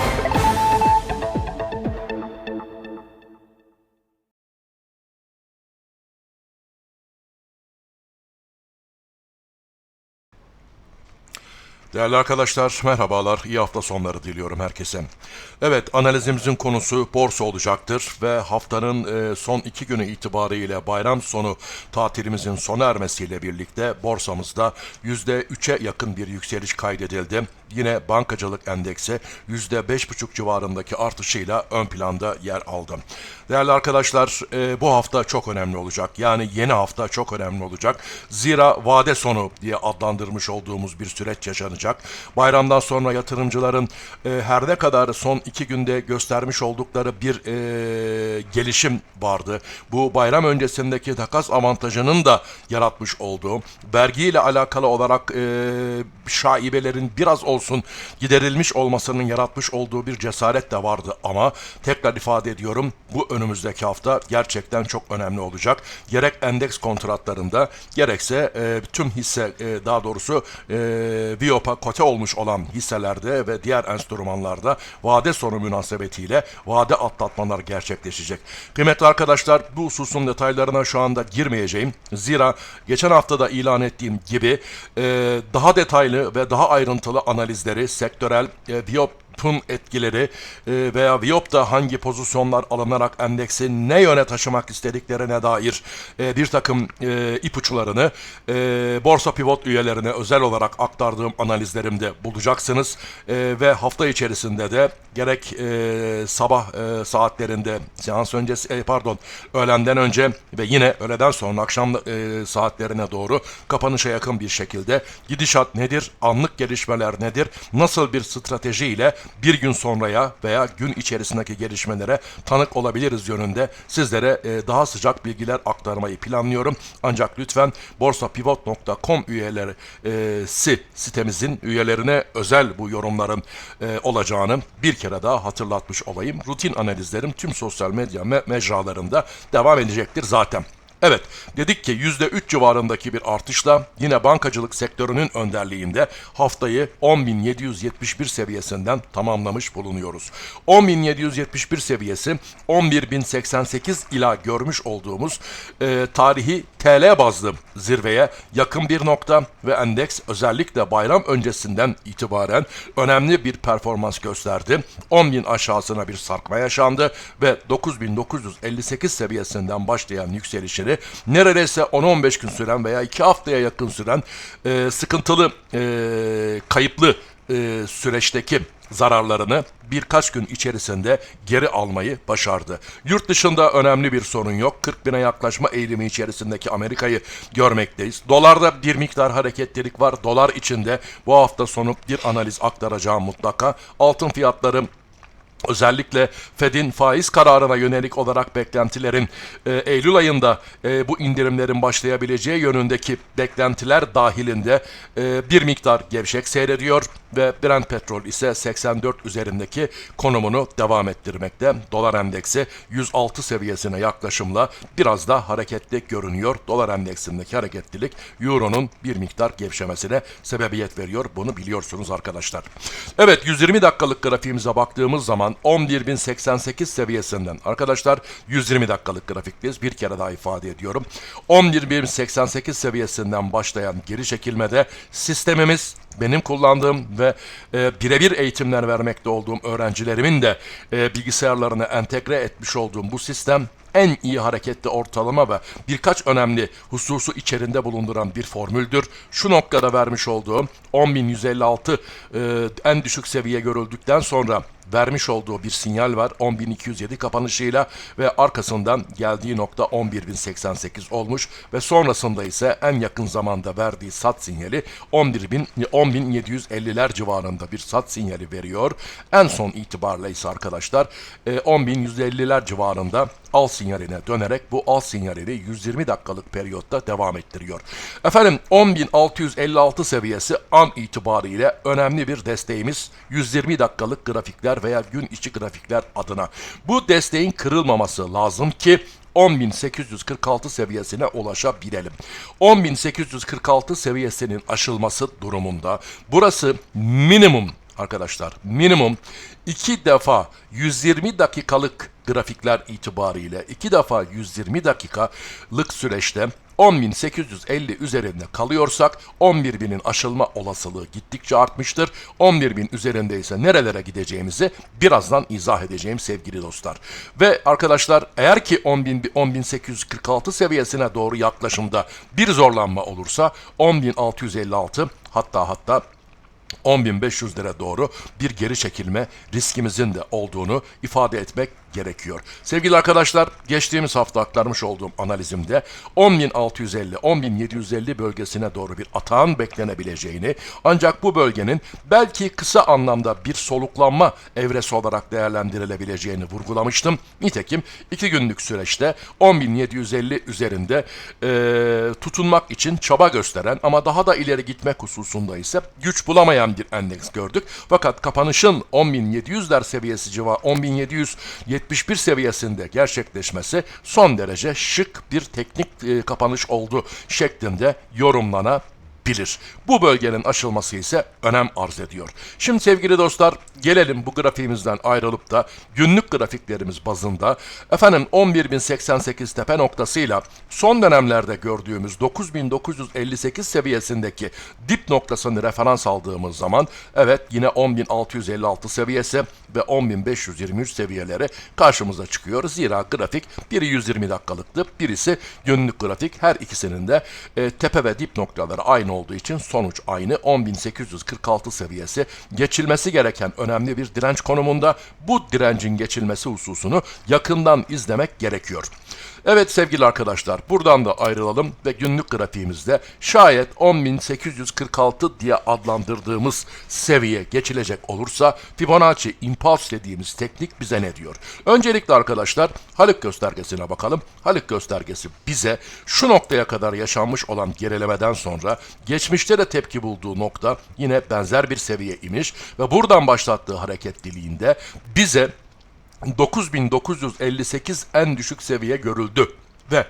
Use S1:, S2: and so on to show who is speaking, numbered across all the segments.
S1: you Değerli arkadaşlar, merhabalar. İyi hafta sonları diliyorum herkese. Evet, analizimizin konusu borsa olacaktır ve haftanın e, son iki günü itibariyle bayram sonu tatilimizin sona ermesiyle birlikte borsamızda %3'e yakın bir yükseliş kaydedildi. Yine bankacılık endeksi %5,5 civarındaki artışıyla ön planda yer aldı. Değerli arkadaşlar, e, bu hafta çok önemli olacak. Yani yeni hafta çok önemli olacak. Zira vade sonu diye adlandırmış olduğumuz bir süreç yaşanacak. Bayramdan sonra yatırımcıların e, her ne kadar son iki günde göstermiş oldukları bir e, gelişim vardı. Bu bayram öncesindeki takas avantajının da yaratmış olduğu, vergiyle alakalı olarak e, şaibelerin biraz olsun giderilmiş olmasının yaratmış olduğu bir cesaret de vardı ama tekrar ifade ediyorum bu önümüzdeki hafta gerçekten çok önemli olacak. Gerek endeks kontratlarında gerekse e, tüm hisse e, daha doğrusu e, Viyop'a kote olmuş olan hisselerde ve diğer enstrümanlarda vade sonu münasebetiyle vade atlatmalar gerçekleşecek. Kıymetli arkadaşlar bu hususun detaylarına şu anda girmeyeceğim. Zira geçen hafta da ilan ettiğim gibi e, daha detaylı ve daha ayrıntılı analizleri sektörel e, Viyop Viyop'un etkileri e, veya Viyop'ta hangi pozisyonlar alınarak endeksi ne yöne taşımak istediklerine dair e, bir takım e, ipuçlarını e, Borsa Pivot üyelerine özel olarak aktardığım analizlerimde bulacaksınız. E, ve hafta içerisinde de gerek e, sabah e, saatlerinde seans öncesi e, pardon öğlenden önce ve yine öğleden sonra akşam e, saatlerine doğru kapanışa yakın bir şekilde gidişat nedir, anlık gelişmeler nedir, nasıl bir stratejiyle bir gün sonraya veya gün içerisindeki gelişmelere tanık olabiliriz yönünde sizlere e, daha sıcak bilgiler aktarmayı planlıyorum. Ancak lütfen borsapivot.com üyeleri e, si sitemizin üyelerine özel bu yorumların e, olacağını bir kere daha hatırlatmış olayım. Rutin analizlerim tüm sosyal medya me mecralarında devam edecektir zaten. Evet, dedik ki %3 civarındaki bir artışla yine bankacılık sektörünün önderliğinde haftayı 10.771 seviyesinden tamamlamış bulunuyoruz. 10.771 seviyesi 11.088 ila görmüş olduğumuz e, tarihi TL bazlı zirveye yakın bir nokta ve endeks özellikle bayram öncesinden itibaren önemli bir performans gösterdi. 10.000 aşağısına bir sarkma yaşandı ve 9.958 seviyesinden başlayan yükselişleri neredeyse 10-15 gün süren veya 2 haftaya yakın süren e, sıkıntılı, e, kayıplı e, süreçteki zararlarını birkaç gün içerisinde geri almayı başardı. Yurt dışında önemli bir sorun yok. 40 bine yaklaşma eğilimi içerisindeki Amerika'yı görmekteyiz. Dolarda bir miktar hareketlilik var. Dolar içinde bu hafta sonu bir analiz aktaracağım mutlaka. Altın fiyatları Özellikle Fed'in faiz kararına yönelik olarak beklentilerin e, Eylül ayında e, bu indirimlerin başlayabileceği yönündeki beklentiler dahilinde e, bir miktar gevşek seyrediyor ve Brent petrol ise 84 üzerindeki konumunu devam ettirmekte. Dolar endeksi 106 seviyesine yaklaşımla biraz da hareketli görünüyor. Dolar endeksindeki hareketlilik Euro'nun bir miktar gevşemesine sebebiyet veriyor. Bunu biliyorsunuz arkadaşlar. Evet 120 dakikalık grafiğimize baktığımız zaman 11.088 seviyesinden arkadaşlar 120 dakikalık grafikteyiz. Bir kere daha ifade ediyorum. 11.088 seviyesinden başlayan geri çekilmede sistemimiz benim kullandığım ve e, birebir eğitimler vermekte olduğum öğrencilerimin de e, bilgisayarlarına entegre etmiş olduğum bu sistem en iyi hareketli ortalama ve birkaç önemli hususu içerinde bulunduran bir formüldür. Şu noktada vermiş olduğum 10.156 e, en düşük seviye görüldükten sonra vermiş olduğu bir sinyal var 10.207 kapanışıyla ve arkasından geldiği nokta 11.088 olmuş ve sonrasında ise en yakın zamanda verdiği sat sinyali 11.000 10.750'ler civarında bir sat sinyali veriyor. En son itibarla ise arkadaşlar e, 10.150'ler civarında al sinyaline dönerek bu al sinyalini 120 dakikalık periyotta devam ettiriyor. Efendim 10.656 seviyesi an itibariyle önemli bir desteğimiz 120 dakikalık grafikler veya gün içi grafikler adına. Bu desteğin kırılmaması lazım ki 10.846 seviyesine ulaşabilelim. 10.846 seviyesinin aşılması durumunda burası minimum arkadaşlar minimum 2 defa 120 dakikalık grafikler itibariyle 2 defa 120 dakikalık süreçte 10.850 üzerinde kalıyorsak 11.000'in aşılma olasılığı gittikçe artmıştır. 11.000 üzerinde ise nerelere gideceğimizi birazdan izah edeceğim sevgili dostlar. Ve arkadaşlar eğer ki 10.000 10.846 seviyesine doğru yaklaşımda bir zorlanma olursa 10.656 hatta hatta 10.500'lere doğru bir geri çekilme riskimizin de olduğunu ifade etmek gerekiyor. Sevgili arkadaşlar, geçtiğimiz hafta aktarmış olduğum analizimde 10.650, 10.750 bölgesine doğru bir atağın beklenebileceğini, ancak bu bölgenin belki kısa anlamda bir soluklanma evresi olarak değerlendirilebileceğini vurgulamıştım. Nitekim 2 günlük süreçte 10.750 üzerinde eee, tutunmak için çaba gösteren ama daha da ileri gitmek hususunda ise güç bulamayan bir endeks gördük. Fakat kapanışın 10.700'ler seviyesi civarı 10.771 seviyesinde gerçekleşmesi son derece şık bir teknik e, kapanış oldu şeklinde yorumlanabilir. Bu bölgenin aşılması ise önem arz ediyor. Şimdi sevgili dostlar gelelim bu grafiğimizden ayrılıp da günlük grafiklerimiz bazında efendim 11.088 tepe noktasıyla son dönemlerde gördüğümüz 9.958 seviyesindeki dip noktasını referans aldığımız zaman evet yine 10.656 seviyesi ve 10.523 seviyeleri karşımıza çıkıyor. Zira grafik biri 120 dakikalıktı, birisi günlük grafik. Her ikisinin de e, tepe ve dip noktaları aynı olduğu için sonuç aynı. 10.846 seviyesi geçilmesi gereken önemli bir direnç konumunda. Bu direncin geçilmesi hususunu yakından izlemek gerekiyor. Evet sevgili arkadaşlar buradan da ayrılalım ve günlük grafiğimizde şayet 10.846 diye adlandırdığımız seviye geçilecek olursa Fibonacci Impulse dediğimiz teknik bize ne diyor? Öncelikle arkadaşlar Haluk göstergesine bakalım. Haluk göstergesi bize şu noktaya kadar yaşanmış olan gerilemeden sonra geçmişte de tepki bulduğu nokta yine benzer bir seviye imiş ve buradan başlattığı hareketliliğinde bize 9958 en düşük seviye görüldü ve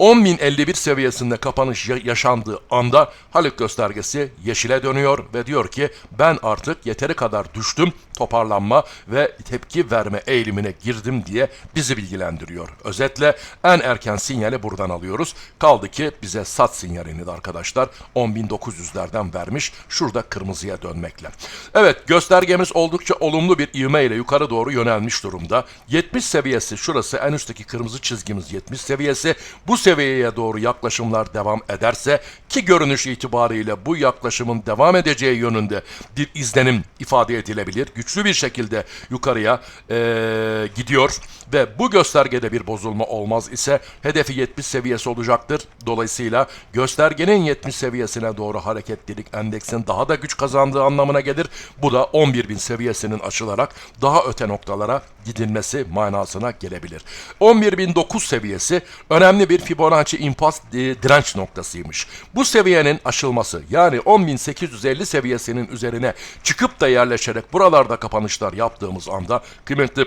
S1: 10.051 seviyesinde kapanış ya- yaşandığı anda Haluk göstergesi yeşile dönüyor ve diyor ki ben artık yeteri kadar düştüm toparlanma ve tepki verme eğilimine girdim diye bizi bilgilendiriyor. Özetle en erken sinyali buradan alıyoruz. Kaldı ki bize sat sinyalini de arkadaşlar 10.900'lerden vermiş. Şurada kırmızıya dönmekle. Evet göstergemiz oldukça olumlu bir ivme ile yukarı doğru yönelmiş durumda. 70 seviyesi şurası en üstteki kırmızı çizgimiz 70 seviyesi. Bu seviyeye doğru yaklaşımlar devam ederse ki görünüş itibariyle bu yaklaşımın devam edeceği yönünde bir izlenim ifade edilebilir. Güçlü bir şekilde yukarıya eee, gidiyor ve bu göstergede bir bozulma olmaz ise hedefi 70 seviyesi olacaktır. Dolayısıyla göstergenin 70 seviyesine doğru hareketlilik endeksin daha da güç kazandığı anlamına gelir. Bu da 11.000 seviyesinin aşılarak daha öte noktalara gidilmesi manasına gelebilir. 11.009 seviyesi önemli bir Fibonacci impas e, direnç noktasıymış. Bu seviyenin aşılması yani 10.850 seviyesinin üzerine çıkıp da yerleşerek buralarda kapanışlar yaptığımız anda kıymetli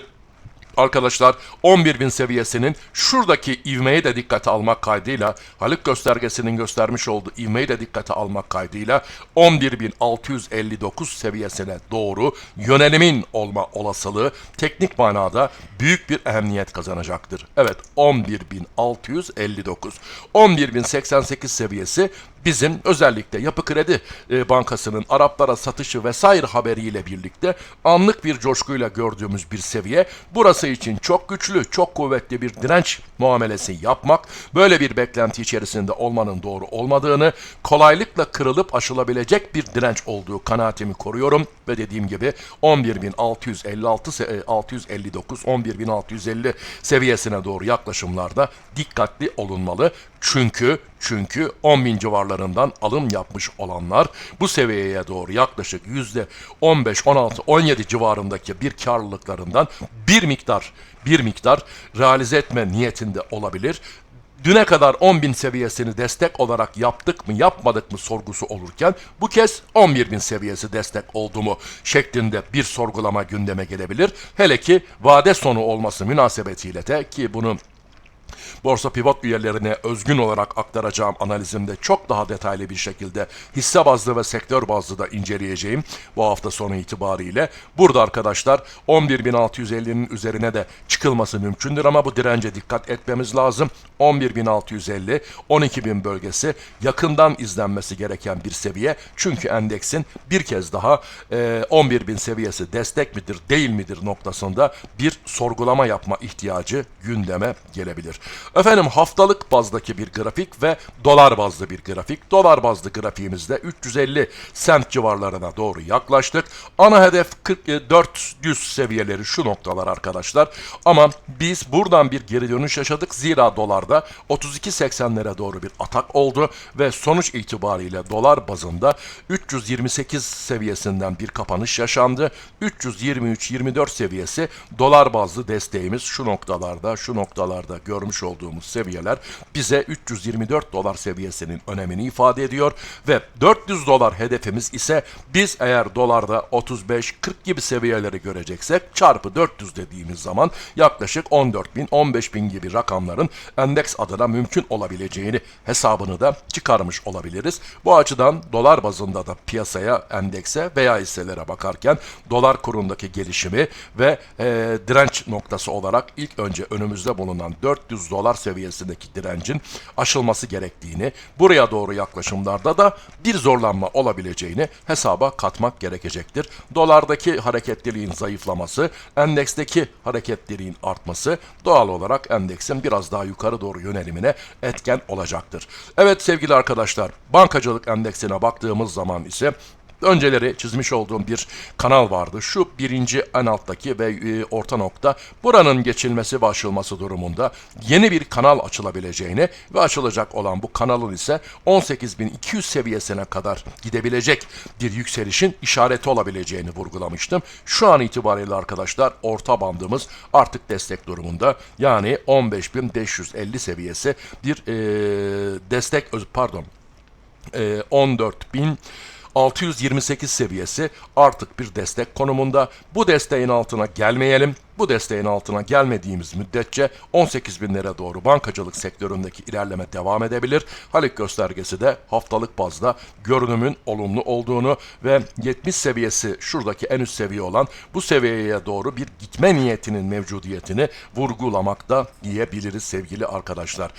S1: Arkadaşlar 11.000 seviyesinin şuradaki ivmeyi de dikkate almak kaydıyla Haluk göstergesinin göstermiş olduğu ivmeyi de dikkate almak kaydıyla 11.659 seviyesine doğru yönelimin olma olasılığı teknik manada büyük bir ehemmiyet kazanacaktır. Evet 11.659 11.088 seviyesi bizim özellikle Yapı Kredi e, Bankası'nın Araplara satışı vesaire haberiyle birlikte anlık bir coşkuyla gördüğümüz bir seviye. Burası için çok güçlü, çok kuvvetli bir direnç muamelesi yapmak, böyle bir beklenti içerisinde olmanın doğru olmadığını, kolaylıkla kırılıp aşılabilecek bir direnç olduğu kanaatimi koruyorum ve dediğim gibi 11.656 se- e, 659 11.650 seviyesine doğru yaklaşımlarda dikkatli olunmalı. Çünkü çünkü 10.000 civarlarından alım yapmış olanlar bu seviyeye doğru yaklaşık yüzde 15, 16, 17 civarındaki bir karlılıklarından bir miktar bir miktar realize etme niyetinde olabilir. Düne kadar 10.000 seviyesini destek olarak yaptık mı yapmadık mı sorgusu olurken bu kez 11.000 seviyesi destek oldu mu şeklinde bir sorgulama gündeme gelebilir. Hele ki vade sonu olması münasebetiyle de ki bunu Borsa Pivot üyelerine özgün olarak aktaracağım analizimde çok daha detaylı bir şekilde hisse bazlı ve sektör bazlı da inceleyeceğim bu hafta sonu itibariyle. Burada arkadaşlar 11.650'nin üzerine de çıkılması mümkündür ama bu dirence dikkat etmemiz lazım. 11.650, 12.000 bölgesi yakından izlenmesi gereken bir seviye. Çünkü endeksin bir kez daha e, 11.000 seviyesi destek midir değil midir noktasında bir sorgulama yapma ihtiyacı gündeme gelebilir. Efendim haftalık bazdaki bir grafik ve dolar bazlı bir grafik. Dolar bazlı grafiğimizde 350 sent civarlarına doğru yaklaştık. Ana hedef 40, e, 400 seviyeleri şu noktalar arkadaşlar. Ama biz buradan bir geri dönüş yaşadık. Zira dolarda 32.80'lere doğru bir atak oldu ve sonuç itibariyle dolar bazında 328 seviyesinden bir kapanış yaşandı. 323-24 seviyesi dolar bazlı desteğimiz şu noktalarda, şu noktalarda görmüş olduğumuz seviyeler bize 324 dolar seviyesinin önemini ifade ediyor ve 400 dolar hedefimiz ise biz eğer dolarda 35-40 gibi seviyeleri göreceksek çarpı 400 dediğimiz zaman yaklaşık 14 bin 15 bin gibi rakamların endeks adına mümkün olabileceğini hesabını da çıkarmış olabiliriz. Bu açıdan dolar bazında da piyasaya, endekse veya hisselere bakarken dolar kurundaki gelişimi ve e, direnç noktası olarak ilk önce önümüzde bulunan 400 dolar seviyesindeki direncin aşılması gerektiğini, buraya doğru yaklaşımlarda da bir zorlanma olabileceğini hesaba katmak gerekecektir. Dolardaki hareketliliğin zayıflaması, endeksteki hareketliliğin artması doğal olarak endeksin biraz daha yukarı doğru yönelimine etken olacaktır. Evet sevgili arkadaşlar, bankacılık endeksine baktığımız zaman ise Önceleri çizmiş olduğum bir kanal vardı. Şu birinci en alttaki ve e, orta nokta buranın geçilmesi ve aşılması durumunda yeni bir kanal açılabileceğini ve açılacak olan bu kanalın ise 18.200 seviyesine kadar gidebilecek bir yükselişin işareti olabileceğini vurgulamıştım. Şu an itibariyle arkadaşlar orta bandımız artık destek durumunda. Yani 15.550 seviyesi bir e, destek pardon e, 14.000 628 seviyesi artık bir destek konumunda. Bu desteğin altına gelmeyelim. Bu desteğin altına gelmediğimiz müddetçe 18 binlere doğru bankacılık sektöründeki ilerleme devam edebilir. Halik göstergesi de haftalık bazda görünümün olumlu olduğunu ve 70 seviyesi şuradaki en üst seviye olan bu seviyeye doğru bir gitme niyetinin mevcudiyetini vurgulamakta diyebiliriz sevgili arkadaşlar.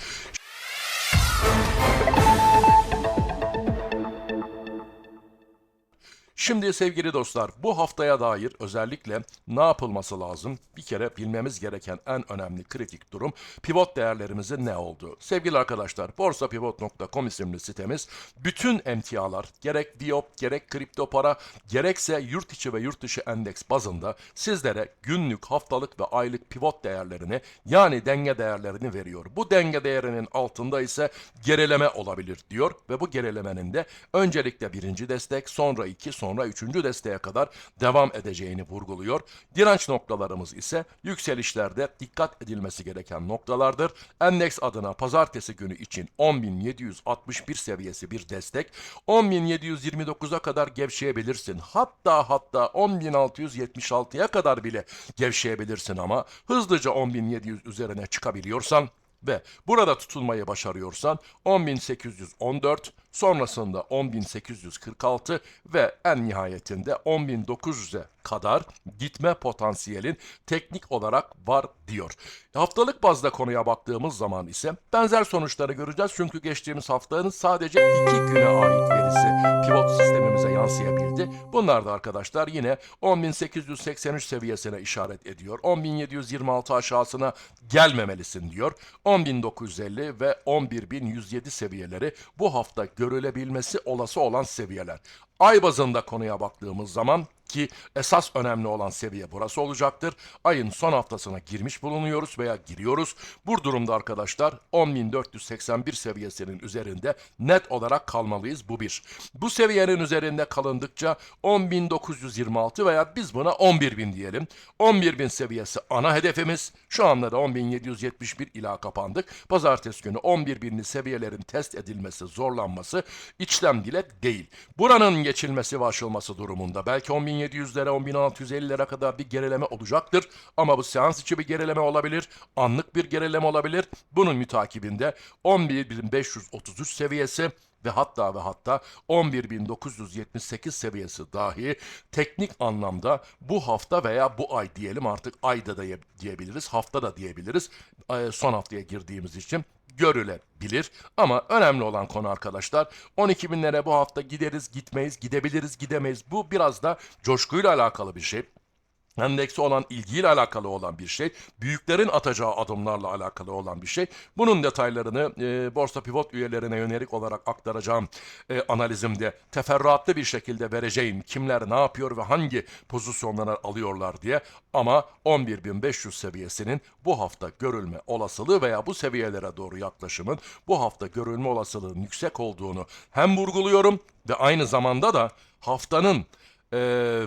S1: Şimdi sevgili dostlar bu haftaya dair özellikle ne yapılması lazım? Bir kere bilmemiz gereken en önemli kritik durum pivot değerlerimizin ne olduğu. Sevgili arkadaşlar borsapivot.com isimli sitemiz bütün emtialar gerek Diop gerek kripto para gerekse yurt içi ve yurt dışı endeks bazında sizlere günlük haftalık ve aylık pivot değerlerini yani denge değerlerini veriyor. Bu denge değerinin altında ise gerileme olabilir diyor ve bu gerilemenin de öncelikle birinci destek sonra iki sonra üçüncü desteğe kadar devam edeceğini vurguluyor. Direnç noktalarımız ise yükselişlerde dikkat edilmesi gereken noktalardır. Endeks adına pazartesi günü için 10.761 seviyesi bir destek. 10.729'a kadar gevşeyebilirsin. Hatta hatta 10.676'ya kadar bile gevşeyebilirsin ama hızlıca 10.700 üzerine çıkabiliyorsan ve burada tutulmayı başarıyorsan 10.814 sonrasında 10.846 ve en nihayetinde 10.900'e kadar gitme potansiyelin teknik olarak var diyor. Haftalık bazda konuya baktığımız zaman ise benzer sonuçları göreceğiz çünkü geçtiğimiz haftanın sadece iki güne ait verisi pivot sistemimize yansıyabildi. Bunlar da arkadaşlar yine 10.883 seviyesine işaret ediyor. 10.726 aşağısına gelmemelisin diyor. 10.950 ve 11.107 seviyeleri bu hafta görülebilmesi olası olan seviyeler. Ay bazında konuya baktığımız zaman ki esas önemli olan seviye burası olacaktır. Ayın son haftasına girmiş bulunuyoruz veya giriyoruz. Bu durumda arkadaşlar 10.481 seviyesinin üzerinde net olarak kalmalıyız bu bir. Bu seviyenin üzerinde kalındıkça 10.926 veya biz buna 11.000 diyelim. 11.000 seviyesi ana hedefimiz. Şu anda da 10.771 ila kapandık. Pazartesi günü 11.000'li seviyelerin test edilmesi, zorlanması içlem dile değil. Buranın geçilmesi ve aşılması durumunda belki 10.700 10.700'lere 10.650'lere kadar bir gerileme olacaktır. Ama bu seans içi bir gerileme olabilir. Anlık bir gerileme olabilir. Bunun mütakibinde 11.533 seviyesi ve hatta ve hatta 11.978 seviyesi dahi teknik anlamda bu hafta veya bu ay diyelim artık ayda da ye- diyebiliriz, hafta da diyebiliriz. Son haftaya girdiğimiz için görülebilir. Ama önemli olan konu arkadaşlar 12 binlere bu hafta gideriz, gitmeyiz, gidebiliriz, gidemeyiz. Bu biraz da coşkuyla alakalı bir şey endekse olan ilgiyle alakalı olan bir şey. Büyüklerin atacağı adımlarla alakalı olan bir şey. Bunun detaylarını e, Borsa Pivot üyelerine yönelik olarak aktaracağım e, analizimde teferruatlı bir şekilde vereceğim. Kimler ne yapıyor ve hangi pozisyonlara alıyorlar diye. Ama 11.500 seviyesinin bu hafta görülme olasılığı veya bu seviyelere doğru yaklaşımın bu hafta görülme olasılığının yüksek olduğunu hem vurguluyorum ve aynı zamanda da haftanın ee,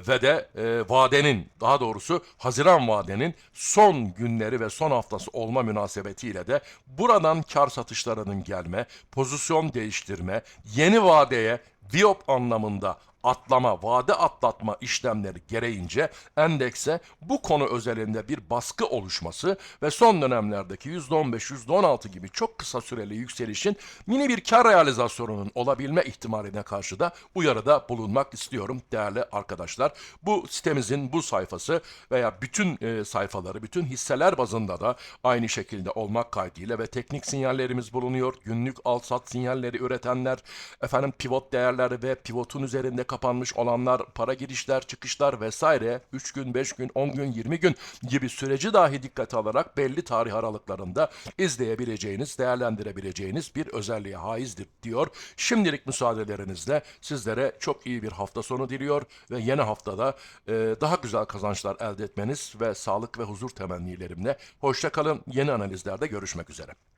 S1: ve de e, vadenin daha doğrusu Haziran vadenin son günleri ve son haftası olma münasebetiyle de buradan kar satışlarının gelme, pozisyon değiştirme, yeni vadeye Viyop anlamında atlama, vade atlatma işlemleri gereğince endekse bu konu özelinde bir baskı oluşması ve son dönemlerdeki %15, %16 gibi çok kısa süreli yükselişin mini bir kar realizasyonunun olabilme ihtimaline karşı da uyarıda bulunmak istiyorum değerli arkadaşlar. Bu sitemizin bu sayfası veya bütün e, sayfaları, bütün hisseler bazında da aynı şekilde olmak kaydıyla ve teknik sinyallerimiz bulunuyor. Günlük al-sat sinyalleri üretenler, efendim pivot değerleri ve pivotun üzerinde kapanmış olanlar, para girişler, çıkışlar vesaire 3 gün, 5 gün, 10 gün, 20 gün gibi süreci dahi dikkate alarak belli tarih aralıklarında izleyebileceğiniz, değerlendirebileceğiniz bir özelliğe haizdir diyor. Şimdilik müsaadelerinizle sizlere çok iyi bir hafta sonu diliyor ve yeni haftada e, daha güzel kazançlar elde etmeniz ve sağlık ve huzur temennilerimle hoşçakalın. Yeni analizlerde görüşmek üzere.